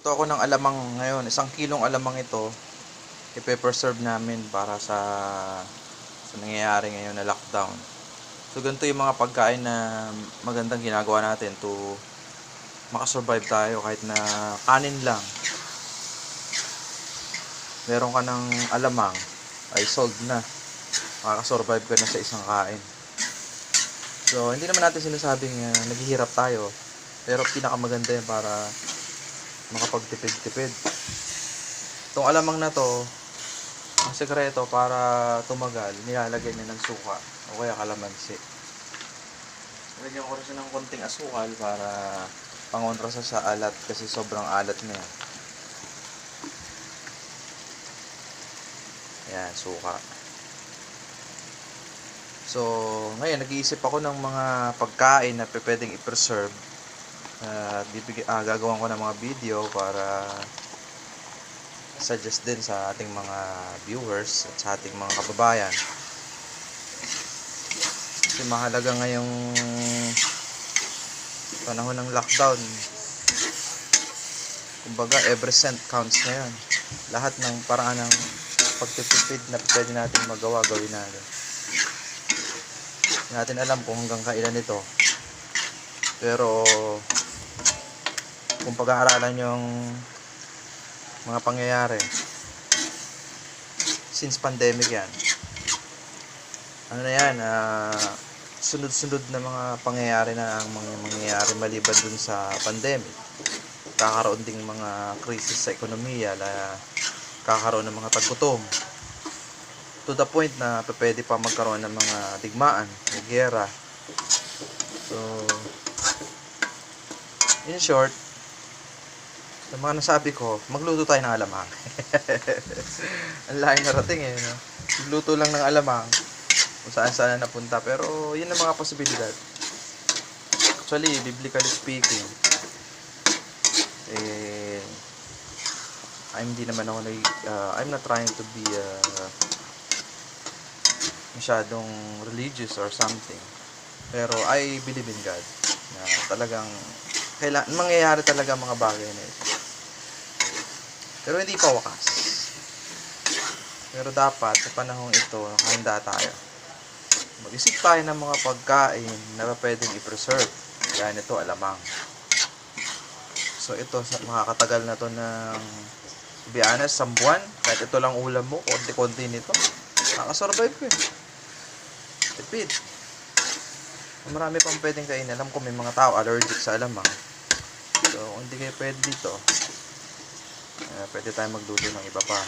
Ito ako ng alamang ngayon. Isang kilong alamang ito. I-preserve namin para sa sa nangyayari ngayon na lockdown. So ganito yung mga pagkain na magandang ginagawa natin to makasurvive tayo kahit na kanin lang. Meron ka ng alamang ay sold na. Makakasurvive ka na sa isang kain. So hindi naman natin sinasabing uh, naghihirap tayo. Pero pinakamaganda yan para makapagtipid-tipid. Itong alamang na to, ang sekreto para tumagal, nilalagay niya ng suka o kaya kalamansi. Lagyan ko rin siya ng konting asukal para pangontra sa sa alat kasi sobrang alat na yan. Ayan, suka. So, ngayon, nag-iisip ako ng mga pagkain na pwedeng i-preserve. Uh, ah, gagawan ko ng mga video para suggest din sa ating mga viewers at sa ating mga kababayan. Kasi mahalaga ngayong panahon ng lockdown. Kumbaga, every cent counts ngayon. Lahat ng paraan ng pagtitipid na pwede natin magawa, gawin natin. Natin alam kung hanggang kailan ito. Pero, kung pag-aaralan yung mga pangyayari. Since pandemic yan. Ano na yan ah, sunod-sunod na mga pangyayari na ang mga mangyayari maliban dun sa pandemic. Kakaroon ding mga krisis sa ekonomiya na kakaroon ng mga taggutom to the point na pwede pa magkaroon ng mga digmaan o gera so in short sa mga nasabi ko, magluto tayo ng alamang. Ang layo narating eh. No? Magluto lang ng alamang kung saan saan na napunta. Pero yun ang mga posibilidad. Actually, biblically speaking, eh, I'm di naman ako nag, uh, I'm not trying to be uh, masyadong religious or something. Pero I believe in God na talagang kailan mangyayari talaga mga bagay na ito. Pero hindi pa wakas. Pero dapat sa panahong ito, handa tayo. Mag-isip tayo ng mga pagkain na pwedeng i-preserve. Gaya nito, alamang. So ito, makakatagal na to ng to be honest, sa buwan. Kahit ito lang ulam mo, konti-konti nito. Nakakasurvive ko eh. Tipid. Marami pang pwedeng kainin. Alam ko may mga tao allergic sa alamang. So, hindi kayo pwede dito, eh, pwede tayo magluto ng iba pa.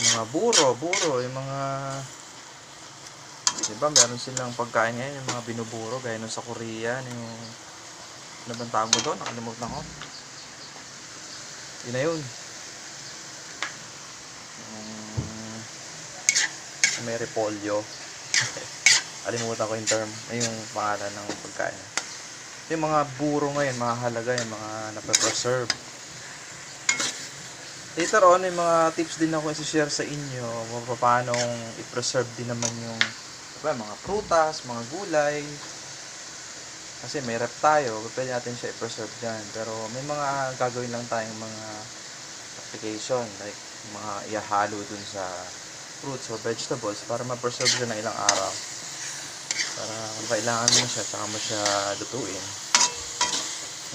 Mga buro, buro, yung mga... Diba, meron silang pagkain ngayon, yung mga binuburo, gaya nung sa Korea, yung... Ano tawag mo doon? Nakalimutan ko. Yun na yun. Yung... May repolyo. Alimutan ko yung term, yung pangalan ng pagkain. Yung mga buro ngayon, mahalaga yung mga nape-preserve. Later on, may mga tips din ako i-share sa inyo kung paano i-preserve din naman yung diba, mga prutas, mga gulay. Kasi may rep tayo, pwede natin siya i-preserve dyan. Pero may mga gagawin lang tayong mga application, like mga ihahalo dun sa fruits or vegetables para ma-preserve siya ng ilang araw. Para kung kailangan mo siya, tsaka mo siya lutuin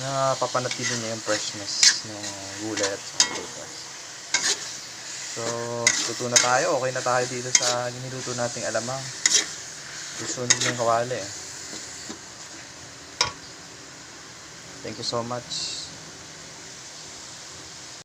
na papanatili niya yung freshness ng gulay at sa. So, luto na tayo. Okay na tayo dito sa giniluto nating alamang. Susunod na yung kawali. Thank you so much.